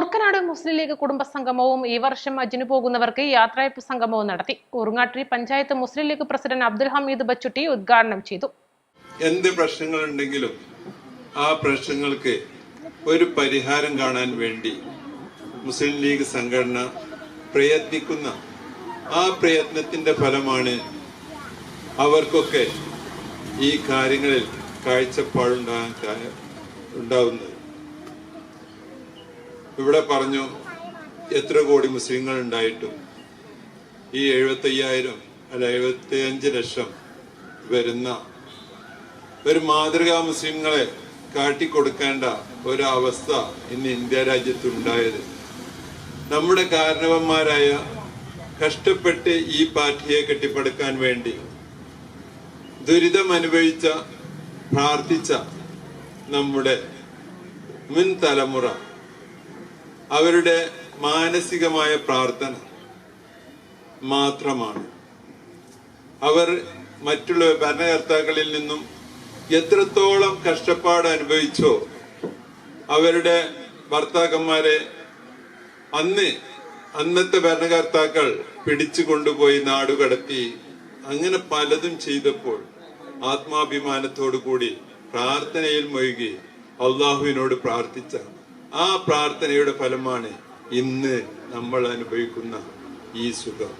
Moorkkanad Muslim league കുടുംബ സംഗമവും ഈ വർഷം അജിനു പോകുന്നവർക്ക് യാത്രയപ്പ് സംഗമവും നടത്തി. ഊർങ്ങാട്ടിരി പഞ്ചായത്ത് മുസ്ലിം ലീഗ് പ്രസിഡന്റ് അബ്ദുൽ ഹമീദ് ബച്ചുട്ടി ഉദ്ഘാടനം ചെയ്തു. എന്ത് പ്രശ്നങ്ങളുണ്ടെങ്കിലും ആ പ്രശ്നങ്ങൾക്ക് ഒരു പരിഹാരം കാണാൻ വേണ്ടി മുസ്ലിം ലീഗ് സംഘടന പ്രയത്നിക്കുന്ന ആ പ്രയത്നത്തിന്റെ ഫലമാണ് അവർക്കൊക്കെ ഈ കാര്യങ്ങളിൽ കാഴ്ചപ്പാടുണ്ടാകാൻ ഉണ്ടാവുന്നത്. ഇവിടെ പറഞ്ഞു എത്ര കോടി മുസ്ലിങ്ങൾ ഉണ്ടായിട്ടും. ഈ എഴുപത്തയ്യായിരം അല്ല എഴുപത്തി അഞ്ച് ലക്ഷം വരുന്ന ഒരു മാതൃകാ മുസ്ലിങ്ങളെ കാട്ടിക്കൊടുക്കേണ്ട ഒരവസ്ഥ ഇന്ന് ഇന്ത്യ രാജ്യത്ത് ഉണ്ടായത് നമ്മുടെ കാരണവന്മാരായ കഷ്ടപ്പെട്ട് ഈ പാർട്ടിയെ കെട്ടിപ്പടുക്കാൻ വേണ്ടി ദുരിതം അനുഭവിച്ച പ്രാർത്ഥിച്ച നമ്മുടെ മുൻ തലമുറ അവരുടെ മാനസികമായ പ്രാർത്ഥന മാത്രമാണ്. അവർ മറ്റുള്ള ഭരണകർത്താക്കളിൽ നിന്നും എത്രത്തോളം കഷ്ടപ്പാട് അനുഭവിച്ചോ അവരുടെ ഭർത്താക്കന്മാരെ അന്ന് അന്നത്തെ ഭരണകർത്താക്കൾ പിടിച്ചു കൊണ്ടുപോയി നാടുകടത്തി അങ്ങനെ പലതും ചെയ്തപ്പോൾ ആത്മാഭിമാനത്തോടു കൂടി പ്രാർത്ഥനയിൽ മുഴുകി അള്ളാഹുവിനോട് പ്രാർത്ഥിച്ച ആ പ്രാർത്ഥനയുടെ ഫലമാണ് ഇന്ന് നമ്മൾ അനുഭവിക്കുന്ന ഈ സുഖം.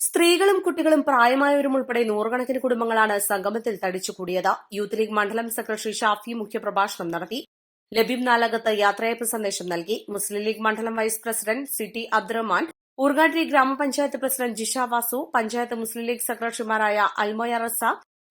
സ്ത്രീകളും കുട്ടികളും പ്രായമായവരും ഉൾപ്പെടെ നൂറുകണക്കിന് കുടുംബങ്ങളാണ് സംഗമത്തിൽ തടിച്ചുകൂടിയത്. യൂത്ത് ലീഗ് മണ്ഡലം സെക്രട്ടറി ഷാഫി മുഖ്യപ്രഭാഷണം നടത്തി. ലബീബ് നാലകത്ത് യാത്രയപ്പ് സന്ദേശം നൽകി. മുസ്ലിം ലീഗ് മണ്ഡലം vice president C T Abdurahman Urgatti ഗ്രാമപഞ്ചായത്ത് പ്രസിഡന്റ് ജിഷ വാസു പഞ്ചായത്ത് മുസ്ലിം ലീഗ് സെക്രട്ടറിമാരായ Almoya Raza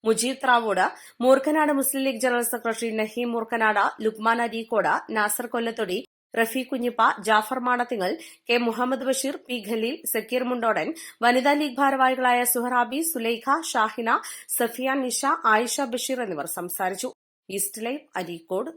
Mujeeb Thravode Moorkhanad Muslim League general secretary Naheem Moorkhanad Luqman Areekode Nasser Kollathodi Rafi Kunhippa Jafar Manathingal K Muhammad Basheer P Khaleel Zakir Mundodan വനിതാ ലീഗ് ഭാരവാഹികളായ സുഹറാബി സുലൈഖ ഷാഹിന സഫിയ നിഷ ആയിഷ ബഷീർ എന്നിവർ സംസാരിച്ചു. East live Areekode.